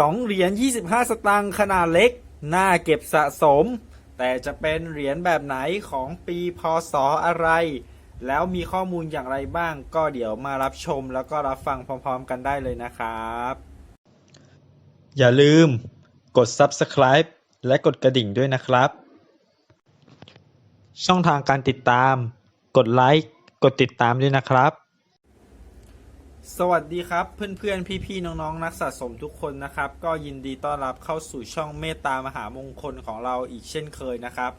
2 เหรียญ 25 สตางค์ขนาดเล็ก น่าเก็บสะสม แต่จะเป็นเหรียญแบบไหนของปีพศอะไร แล้วมีข้อมูลอย่างไรบ้าง ก็เดี๋ยวมารับชมแล้วก็รับฟังพร้อมๆกันได้เลยนะครับ อย่าลืมกด subscribe และกดกระดิ่งด้วยนะครับ ช่องทางการติดตาม กดไลค์ กดติดตามด้วยนะครับ สวัสดีครับเพื่อนๆ พี่ๆ น้องๆ นักสะสมทุกคนนะครับ ก็ยินดีต้อนรับเข้าสู่ช่องเมตตามหามงคลของเราอีกเช่นเคยนะครับ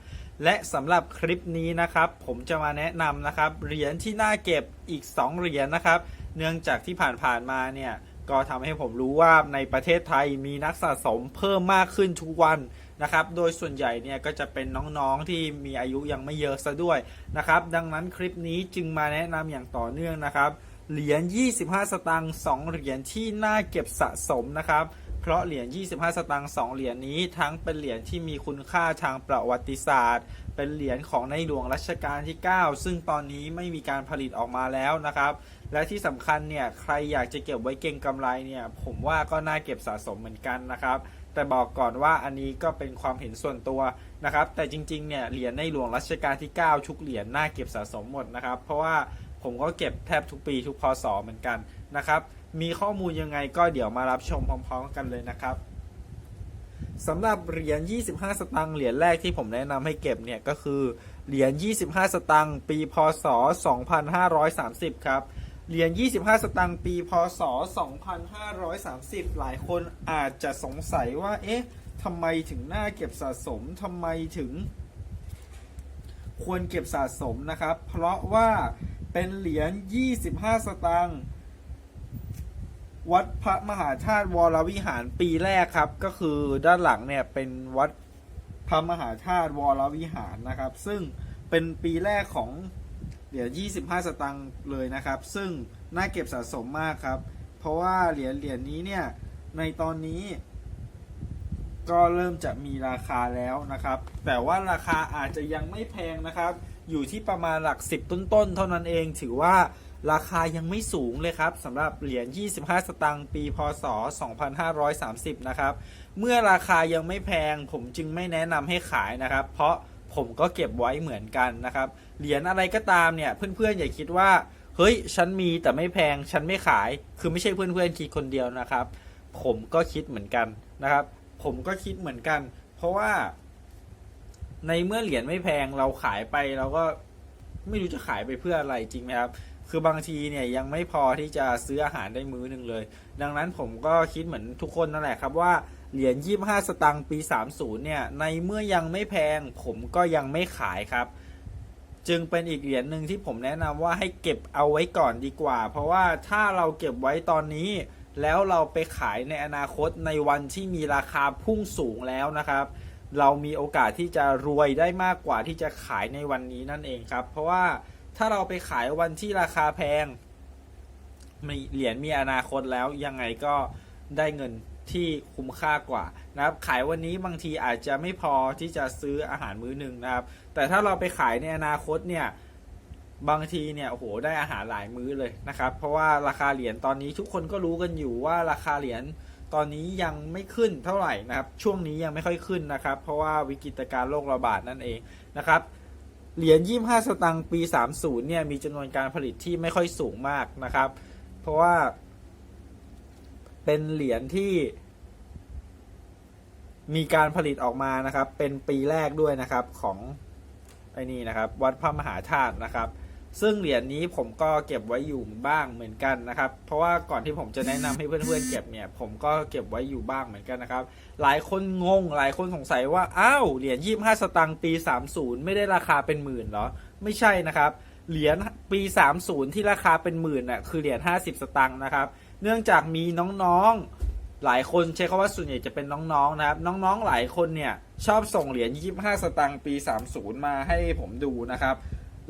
และสำหรับคลิปนี้นะครับ ผมจะมาแนะนำนะครับเหรียญที่น่าเก็บอีก 2 เหรียญนะครับ เนื่องจากที่ผ่านๆมาเนี่ยก็ทำให้ผมรู้ว่าในประเทศไทยมีนักสะสมเพิ่มมากขึ้นทุกวันนะครับ โดยส่วนใหญ่เนี่ยก็จะเป็นน้องๆที่มีอายุยังไม่เยอะซะด้วยนะครับ ดังนั้นคลิปนี้จึงมาแนะนำอย่างต่อเนื่องนะครับ เหรียญ 25 สตางค์2เหรียญที่น่าเก็บสะสมนะครับ เพราะเหรียญ 25 สตางค์2เหรียญนี้ทั้งเป็นเหรียญที่มีคุณค่าทางประวัติศาสตร์ เป็นเหรียญของในหลวงรัชกาลที่ 9 ซึ่งตอนนี้ไม่มีการผลิตออกมาแล้วนะครับ และที่สำคัญเนี่ยใครอยากจะเก็บไว้เก็งกำไรเนี่ยผมว่าก็น่าเก็บสะสมเหมือนกันนะครับแต่บอกก่อนว่าอันนี้ก็เป็นความเห็นส่วนตัวนะครับ แต่จริงๆ เนี่ยเหรียญในหลวงรัชกาลที่9ทุกเหรียญน่าเก็บสะสมหมดนะครับ เพราะว่า ผมก็เก็บแทบทุกปีทุกพศเหมือนกันนะครับ มีข้อมูลยังไงก็เดี๋ยวมารับชมพร้อมๆกันเลยนะครับสำหรับเหรียญ 25 สตางค์เหรียญแรกที่ผมแนะนำให้เก็บเนี่ยก็คือเหรียญ 25 สตางค์ปี พศ 2530 ครับ เหรียญ 25 สตางค์ปี พศ 2530 หลายคนอาจจะสงสัยว่า เอ๊ะทำไมถึงน่าเก็บสะสมทำไมถึง ควรเก็บสะสมนะครับ เพราะว่า เป็นเหรียญ 25 สตางค์วัดพระมหาธาตุวรวิหารปีแรกครับ ก็คือด้านหลังเนี่ยเป็นวัดพระมหาธาตุวรวิหารนะครับ ซึ่งเป็นปีแรกของเหรียญ 25 สตางค์เลยนะครับ ซึ่งน่าเก็บสะสมมากครับ เพราะว่าเหรียญเหรียญนี้เนี่ยในตอนนี้ ก็เริ่มจะมีราคาแล้วนะครับ แต่ว่าราคาอาจจะยังไม่แพงนะครับ อยู่ที่ประมาณหลัก 10 ต้นๆ เท่านั้นเอง ถือว่าราคายังไม่สูงเลยครับสำหรับเหรียญ 25 สตางค์ปี พศ 2530 นะครับ เมื่อราคายังไม่แพงผมจึงไม่แนะนำให้ขายนะครับ เพราะผมก็เก็บไว้เหมือนกันนะครับ เหรียญอะไรก็ตามเนี่ย เพื่อนๆ อย่าคิดว่า เฮ้ย ฉันมีแต่ไม่แพง ฉันไม่ขาย คือไม่ใช่เพื่อนๆ คิดคนเดียวนะครับ ผมก็คิดเหมือนกันนะครับ ผมก็คิดเหมือนกัน เพราะว่า ในเมื่อเหรียญไม่แพงเราขายไปเราก็ไม่รู้จะขายไปเพื่ออะไรจริงไหมครับ คือบางทีเนี่ยยังไม่พอที่จะซื้ออาหารได้มื้อหนึ่งเลย ดังนั้นผมก็คิดเหมือนทุกคนนั่นแหละครับว่าเหรียญ25 สตางค์ปี 30 เนี่ย ในเมื่อยังไม่แพง ผมก็ยังไม่ขายครับ จึงเป็นอีกเหรียญหนึ่งที่ผมแนะนำว่าให้เก็บเอาไว้ก่อนดีกว่า เพราะว่าถ้าเราเก็บไว้ตอนนี้ แล้วเราไปขายในอนาคตในวันที่มีราคาพุ่งสูงแล้วนะครับ เรามีโอกาสที่จะรวยได้มากกว่าที่จะขายในวันนี้นั่นเองครับ เพราะว่าถ้าเราไปขายวันที่ราคาแพงมีเหรียญมีอนาคตแล้วยังไงก็ได้เงินที่คุ้มค่ากว่านะครับขายวันนี้บางทีอาจจะไม่พอที่จะซื้ออาหารมื้อหนึ่งนะครับ แต่ถ้าเราไปขายในอนาคตเนี่ยบางทีเนี่ยโอ้โหได้อาหารหลายมื้อเลยนะครับ เพราะว่าราคาเหรียญตอนนี้ทุกคนก็รู้กันอยู่ว่าราคาเหรียญ ตอนนี้ยังไม่ขึ้นเท่าไหร่นะครับ ช่วงนี้ยังไม่ค่อยขึ้นนะครับ เพราะว่าวิกฤตการโรคระบาดนั่นเองนะครับเหรียญ25 สตางค์ปี 30เนี่ยมีจำนวนการผลิตที่ไม่ค่อยสูงมากนะครับ เพราะว่า เป็นเหรียญที่ มีการผลิตออกมานะครับ เป็นปีแรกด้วยนะครับของไอ้นี่นะครับ วัดพระมหาธาตุนะครับ ซึ่งเหรียญนี้ผมก็เก็บไว้อยู่บ้างเหมือนกันนะครับ เพราะว่าก่อนที่ผมจะแนะนำให้เพื่อนๆเก็บเนี่ย ผมก็เก็บไว้อยู่บ้างเหมือนกันนะครับ หลายคนงง หลายคนสงสัยว่า อ้าว เหรียญ25สตางค์ปี 30 ไม่ได้ราคาเป็นหมื่นเหรอ ไม่ใช่นะครับ เหรียญปี 30 ที่ราคาเป็นหมื่นน่ะ คือเหรียญ50 สตางค์นะครับ เนื่องจากมีน้องๆ หลายคนใช้คำว่าส่วนใหญ่จะเป็นน้องๆ นะครับ น้องๆ หลายคนเนี่ยชอบส่งเหรียญ25 สตางค์ปี 30 มาให้ผมดูนะครับ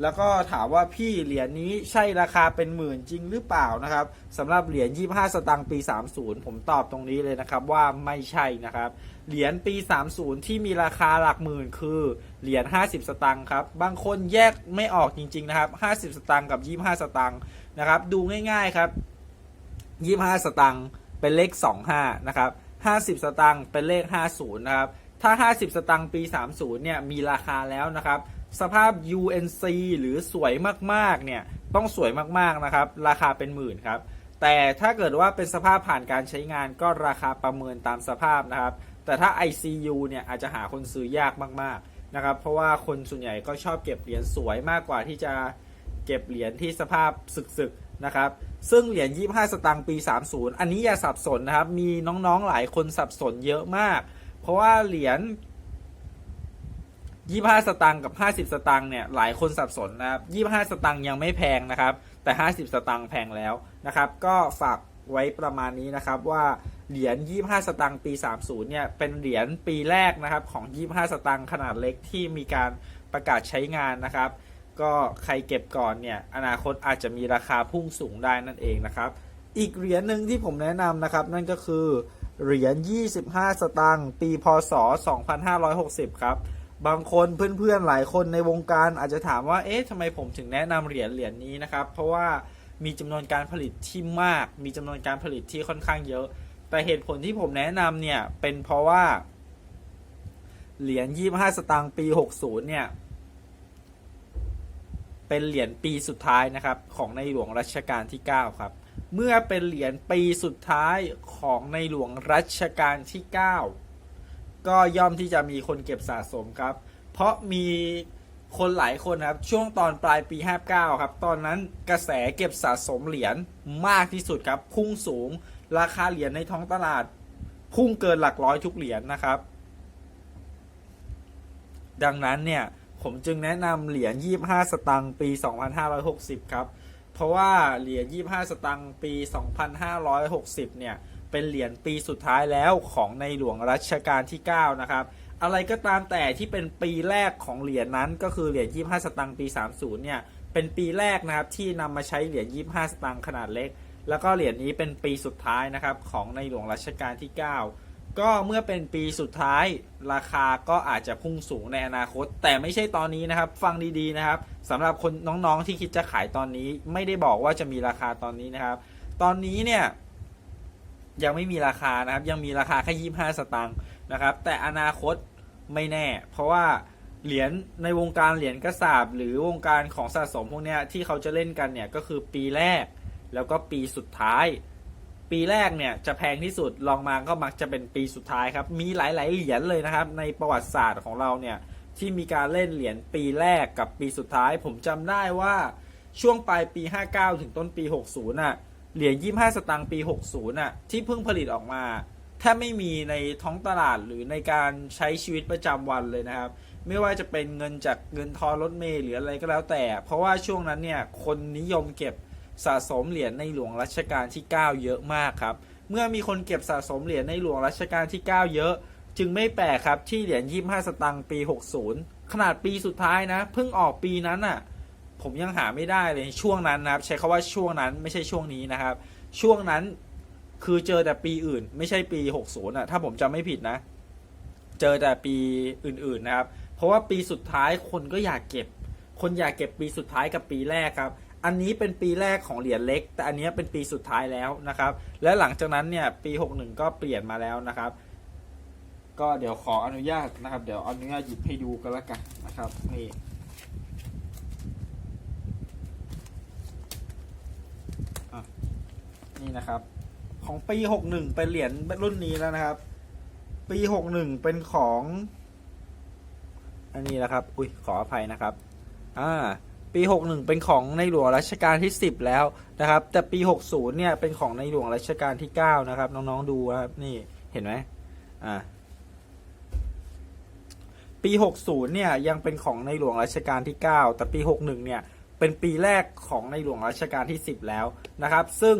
แล้วก็ถามว่าพี่เหรียญนี้ใช่ราคาเป็นหมื่นจริงหรือเปล่านะครับสำหรับเหรียญ 25 สตางค์ปี 30 ผมตอบตรงนี้เลยนะครับว่าไม่ใช่นะครับ เหรียญปี 30 ที่มีราคาหลักหมื่นคือเหรียญ 50 สตางค์ครับ บางคนแยกไม่ออกจริง ๆ นะครับ 50 สตางค์กับ 25 สตางค์นะครับ ดูง่ายๆครับ 25 สตางค์เป็นเลข 25 นะครับ 50 สตางค์เป็นเลข 50 นะครับถ้า 50 สตางค์ปี 30 เนี่ย มีราคาแล้วนะครับ สภาพ UNC หรือสวยมากๆเนี่ยต้องสวยมากๆนะครับ ราคาเป็นหมื่นครับ แต่ถ้าเกิดว่าเป็นสภาพผ่านการใช้งานก็ราคาประเมินตามสภาพนะครับ แต่ถ้า ICU เนี่ยอาจจะหาคนซื้อยากมากๆนะครับ เพราะว่าคนส่วนใหญ่ก็ชอบเก็บเหรียญสวยมากกว่าที่จะเก็บเหรียญที่สภาพสึกๆนะครับ ซึ่งเหรียญ 25 สตางค์ปี 30 อันนี้อย่าสับสนนะครับ มีน้องๆหลายคนสับสนเยอะมาก เพราะว่าเหรียญ 25สตางค์กับ50สตางค์เนี่ยหลายคนสับสนนะครับ25สตางค์ยังไม่แพงนะครับ แต่50สตางค์แพงแล้วนะครับ ก็ฝากไว้ประมาณนี้นะครับว่าเหรียญ25สตางค์ปี30เนี่ยเป็นเหรียญปีแรกนะครับของ25สตางค์ขนาดเล็กที่มีการประกาศใช้งานนะครับ ก็ใครเก็บก่อนเนี่ยอนาคตอาจจะมีราคาพุ่งสูงได้นั่นเองนะครับ อีกเหรียญหนึ่งที่ผมแนะนำนะครับ นั่นก็คือเหรียญ25 สตางค์ปีพศ 2560 ครับ บางคนเพื่อนๆหลายคนในวงการอาจจะถามว่า เอ๊ะทำไมผมถึงแนะนำเหรียญเหรียญนี้นะครับ เพราะว่ามีจำนวนการผลิตที่มาก มีจำนวนการผลิตที่ค่อนข้างเยอะ แต่เหตุผลที่ผมแนะนำเนี่ย เป็นเพราะว่า เหรียญ25 สตางค์ปี 60 เนี่ย เป็นเหรียญปีสุดท้ายนะครับ ของในหลวงรัชกาลที่ 9 ครับ เมื่อเป็นเหรียญปีสุดท้ายของในหลวงรัชกาลที่ 9 ก็ย่อมที่จะมีคนเก็บสะสมครับ เพราะมีคนหลายคนครับ ช่วงตอนปลายปี 59 ครับ ตอนนั้นกระแสเก็บสะสมเหรียญมากที่สุดครับ พุ่งสูง ราคาเหรียญในท้องตลาด พุ่งเกินหลักร้อยทุกเหรียญนะครับ ดังนั้นเนี่ย ผมจึงแนะนำเหรียญ 25 สตังค์ปี 2560 ครับ เพราะว่าเหรียญ 25 สตังค์ปี 2560 เนี่ย เป็นเหรียญปีสุดท้ายแล้วของในหลวงรัชกาลที่ 9 นะครับ อะไรก็ตามแต่ที่เป็นปีแรกของเหรียญนั้น ก็คือเหรียญ25 สตังค์ปี 30 เนี่ย เป็นปีแรกนะครับที่นำมาใช้เหรียญ25 สตังค์ขนาดเล็ก แล้วก็เหรียญนี้เป็นปีสุดท้ายนะครับของในหลวงรัชกาลที่ 9 ก็เมื่อเป็นปีสุดท้ายราคาก็อาจจะพุ่งสูงในอนาคต แต่ไม่ใช่ตอนนี้นะครับ ฟังดีๆนะครับสำหรับคนน้องๆที่คิดจะขายตอนนี้ ไม่ได้บอกว่าจะมีราคาตอนนี้นะครับ ตอนนี้เนี่ย ยังไม่มีราคานะครับ ยังมีราคาแค่25สตางค์นะครับ แต่อนาคตไม่แน่ เพราะว่าเหรียญในวงการเหรียญกระสาบหรือวงการของสะสมพวกนี้ที่เขาจะเล่นกันเนี่ยก็คือปีแรกแล้วก็ปีสุดท้าย ปีแรกเนี่ยจะแพงที่สุดลองมาก็มักจะเป็นปีสุดท้ายครับ มีหลาย ๆ เหรียญเลยนะครับ ในประวัติศาสตร์ของเราเนี่ยที่มีการเล่นเหรียญปีแรกกับปีสุดท้าย ผมจำได้ว่าช่วงปลายปี 59 ถึงต้นปี 60น่ะ เหรียญ25สตางค์ปี 60น่ะที่เพิ่งผลิตออกมาแทบไม่มีในท้องตลาดหรือในการใช้ชีวิตประจำวันเลยนะครับ ไม่ว่าจะเป็นเงินจากเงินทอนรถเมล์หรืออะไรก็แล้วแต่ เพราะว่าช่วงนั้นเนี่ยคนนิยมเก็บสะสมเหรียญในหลวงรัชกาลที่ 9 เยอะมากครับ เมื่อมีคนเก็บสะสมเหรียญในหลวงรัชกาลที่ 9 เยอะ จึงไม่แปลกครับที่เหรียญ25สตางค์ปี 60 ขนาดปีสุดท้ายนะเพิ่งออกปีนั้นอะ ผมยังหาไม่ได้เลยช่วงนั้นนะครับ ใช้คาว่าช่วงนั้นไม่ใช่ช่วงนี้นะครับ ช่วงนั้นคือเจอแต่ปีอื่น ไม่ใช่ปี 60อะถ้าผมจำไม่ผิดนะ เจอแต่ปีอื่นๆนะครับ เพราะว่าปีสุดท้ายคนก็อยากเก็บ คนอยากเก็บปีสุดท้ายกับปีแรกครับ อันนี้เป็นปีแรกของเหรียญเล็ก แต่อันนี้เป็นปีสุดท้ายแล้วนะครับ และหลังจากนั้นเนี่ยปี 61 ก็เปลี่ยนมาแล้วนะครับ ก็เดี๋ยวขออนุญาตนะครับ เดี๋ยวอนุญาตหยิบให้ดูกันละกันนะครับนี่อะ นี่นะครับ ของปี61เป็นเหรียญรุ่นนี้แล้วนะครับ ปี61เป็นของ อันนี้นะครับ อุ้ยขออภัยนะครับ อ่า ปี61เป็นของในหลวงรัชกาลที่10แล้วนะครับ แต่ปี60เนี่ยเป็นของในหลวงรัชกาลที่9นะครับ น้องๆดูครับนี่เห็นไหมอ่าปี 60 เนี่ยยังเป็นของในหลวงรัชกาลที่ 9 แต่ปี 61 เนี่ยเป็นปีแรกของในหลวงรัชกาลที่ 10 แล้วนะครับ ซึ่ง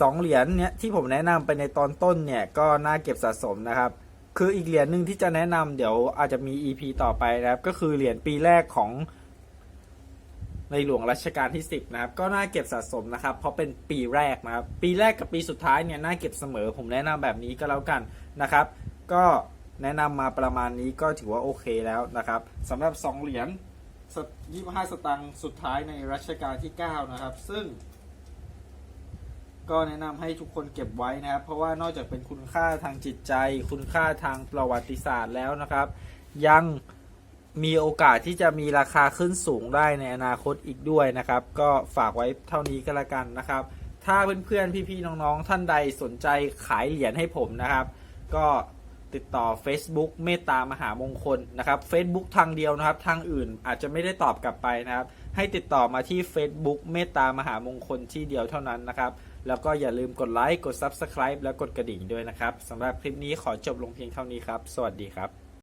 สองเหรียญเนี่ยที่ผมแนะนำไปในตอนต้นเนี่ยก็น่าเก็บสะสมนะครับ คืออีกเหรียญหนึ่งที่จะแนะนำเดี๋ยวอาจจะมี EP ต่อไปนะครับ ก็คือเหรียญปีแรกของในหลวงรัชกาลที่ 10 นะครับ ก็น่าเก็บสะสมนะครับ เพราะเป็นปีแรกนะครับ ปีแรกกับปีสุดท้ายเนี่ยน่าเก็บเสมอ ผมแนะนำแบบนี้ก็แล้วกันนะครับ ก็แนะนำมาประมาณนี้ก็ถือว่าโอเคแล้วนะครับสำหรับ 2 เหรียญ25 สตางค์สุดท้ายในรัชกาลที่ 9 นะครับ ซึ่ง ก็แนะนำให้ทุกคนเก็บไว้นะครับ เพราะว่านอกจากเป็นคุณค่าทางจิตใจ คุณค่าทางประวัติศาสตร์แล้วนะครับ ยังมีโอกาสที่จะมีราคาขึ้นสูงได้ในอนาคตอีกด้วยนะครับ ก็ฝากไว้เท่านี้ก็แล้วกันนะครับ ถ้าเพื่อนๆพี่ๆน้องๆ ท่านใดสนใจขายเหรียญให้ผมนะครับ ก็ติดต่อ Facebook เมตตามหามงคลนะครับ Facebook ทางเดียวนะครับ ทางอื่นอาจจะไม่ได้ตอบกลับไปนะครับ ให้ติดต่อมาที่ Facebook เมตตามหามงคลที่เดียวเท่านั้นนะครับ แล้วก็อย่าลืมกดไลค์ กด Subscribe และกดกระดิ่งด้วยนะครับสำหรับคลิปนี้ขอจบลงเพียงเท่านี้ครับ สวัสดีครับ